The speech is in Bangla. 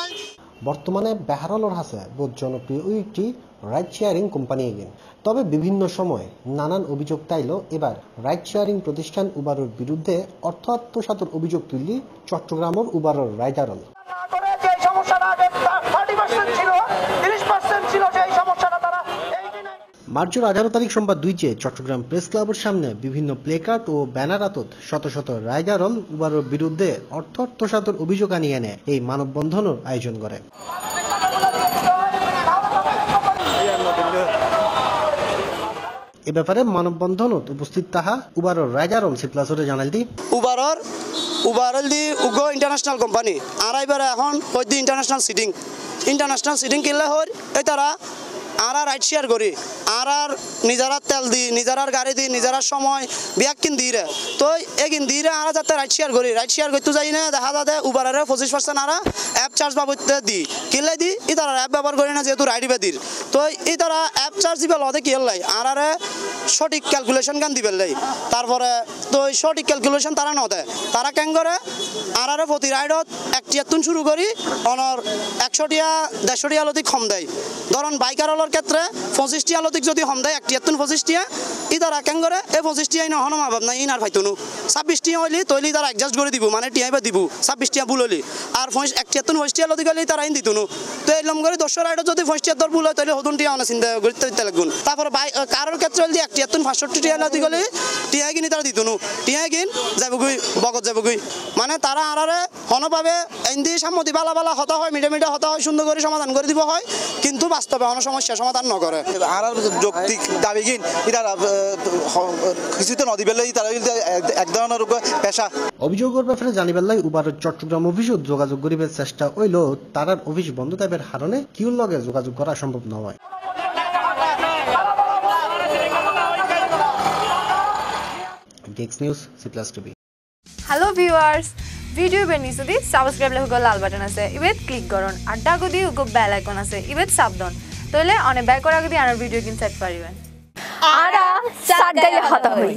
আছে বর্তমানে বেহারলর হাসে বহুত জনপ্রিয় একটি রাইড শেয়ারিং কোম্পানি এগেন তবে বিভিন্ন সময় নানান অভিযোগ তাইল, এবার রাইড শেয়ারিং প্রতিষ্ঠান উবারের বিরুদ্ধে অর্থ আত্মসাতের অভিযোগ তুললি চট্টগ্রামের উবারের রাইডারল না করে যে সমস্যাটা আগে থার্টি পার্সেন্ট ছিল তিরিশ পার্সেন্ট ছিল সেই সমস্যাটা তারা এইটি নাই মার্চের আঠারো তারিখ সোমবার দুইচে চট্টগ্রাম প্রেস ক্লাবের সামনে বিভিন্ন প্লেকার্ড ও ব্যানার আতত শত শত রাইডারল উবারের বিরুদ্ধে অর্থ আত্মসাতের অভিযোগ আনিয়ে এনে এই মানববন্ধনের আয়োজন করে। এ ব্যাপারে মানববন্ধনত উপস্থিত তাহা উবারের রাইডারল সিপ্লাসরে জানাইল উবারর, উবারল দি উগো ইন্টারন্যাশনাল কোম্পানি। আর এবারে এখন হই দি ইন্টারন্যাশনাল সিটিং ইন্টারন্যাশনাল সিটিং কিনলে হর এই তারা আর আর শেয়ার করি। আর আর নিজেরার তেল দি নিজেরার গাড়ি দি নিজেরার সময় বিয়াক কিন দি রে। তো এগিন দি রে, আর যাতে রাইড শেয়ার করি। রাইড শেয়ার করতে যাই না, দেখা যাতে উবারের পঁচিশ পার্সেন্ট আর অ্যাপ চার্জ বাবদে দি কিনলে দি ই তারা অ্যাপ ব্যবহার করি না, যেহেতু রাইড দির তো ই তারা অ্যাপ চার্জ দিবে লদে কি লাই? আর আরে সঠিক ক্যালকুলেশন গান দিবে লাই। তারপরে তো সঠিক ক্যালকুলেশন তারা নদে। তারা কেন করে? আর আরে প্রতি রাইডত একটিয়াতুন শুরু করি অনর একশোটিয়া, দেড়শোটিয়া লতিক হম দেয়। ধরুন বাইকার হলোর ক্ষেত্রে পঁচিশটিয়া লতিক যদি কম দেয় একটিয়াতুন পঁচিশটিয়া ই তারা কেন করে এই পঁচিশটিয়াই নহন মা বাপ নাই ইনার ফাইতুনু ছাব্বিশটিয়া হইলি তৈলি তারা অ্যাডজাস্ট করে দিব মানে টিয়াই বা দিব। ছাব্বিশটিয়া ভুল হলি আর একটিয়াতুন পঁচিশটিয়া লতিক হলি তারা ইন দিতুনু। তো এরকম করে দশ রাইডত যদি পঁচিশটিয়া তোর ভুল হয় তাহলে হতুন টিয়া অনেক চিন্তা করতে দিতে লাগুন তারপরে বাই কারোর ক্ষেত্রে যদি একটিয়াতুন পাঁচষট্টি টিয়া লতিক হলি টিয়াই কিনি তারা দিতুনু। টিয়াই কিন যাবগুই বগত যাবগুই মানে তারা আরারে হনভাবে এন্দি সাম্মতি বালা বালা হতা হয় মিডে মিডে হতা হয় সুন্দর করে সমাধান করে দিব হয় কিন্তু বাস্তবে অনেক সমস্যা সমাধান নকরে। আর যৌক্তিক দাবি কিন ইতারা কিছুতে নদী বেলে ইতারা এক ধরনের পেশা। অভিযোগের ব্যাপারে জানিবার লাই উবারের চট্টগ্রাম অফিসত যোগাযোগ করিবার চেষ্টা হইল তারার অফিস বন্ধ থাকার হারণে কিউর লগে যোগাযোগ করা সম্ভব নয়। ডেক্স news C plus TV hello viewers video বেনিসদি subscribe লেখক লাল বাটন আছে ইবেদ ক্লিক করুন। আর আড্ডা দিয়ে উগো বেল আইকন আছে, ইবেত সাবধান তাহলে অনেক ব্যাক করা যদি আমার ভিডিও কিনতে পারিবেন। আরা সাগাই হতা হই